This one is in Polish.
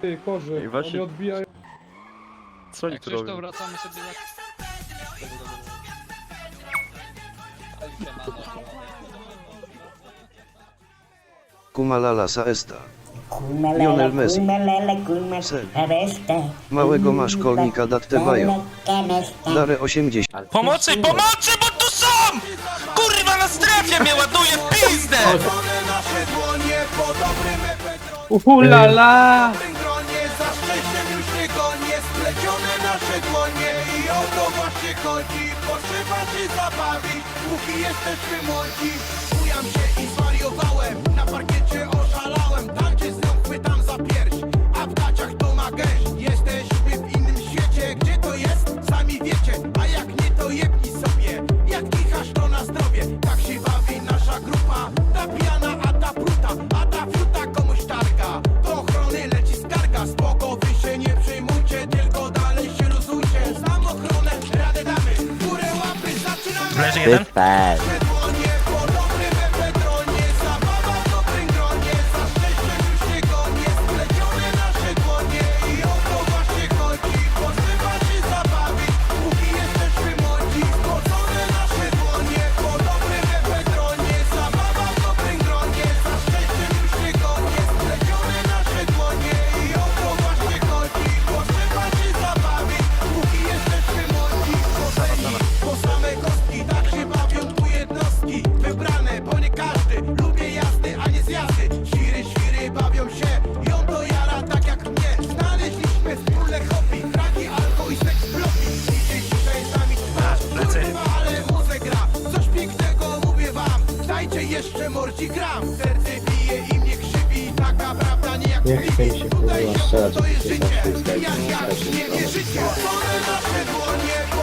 Ty, korzy, I właśnie- oni odbijają. Co oni Jak tu coś to robią? wracamy sobie na... Kumalala Saesta. Lionel Messi. Messi. Sen. Małego ma szkolnika Dattebajo. Darę 80. Pomocy, pomocy, bo tu są! Kurwa na strefie mnie ładuje w pizdę! Ulala! Splecione nasze dłonie I o to właśnie chodzi. Potrzeba się zabawić Póki jesteśmy młodzi. Bujam się i zwariowałem Na parkiecie It's. Bit bad. Dajcie jeszcze mordzi gram. Serce bije i mnie krzywi. Taka prawda nie jak Nie chce mi się, Tutaj kurwa, się to jest życie. Jak ja skarbie, nie wierzycie Złożone nasze dłonie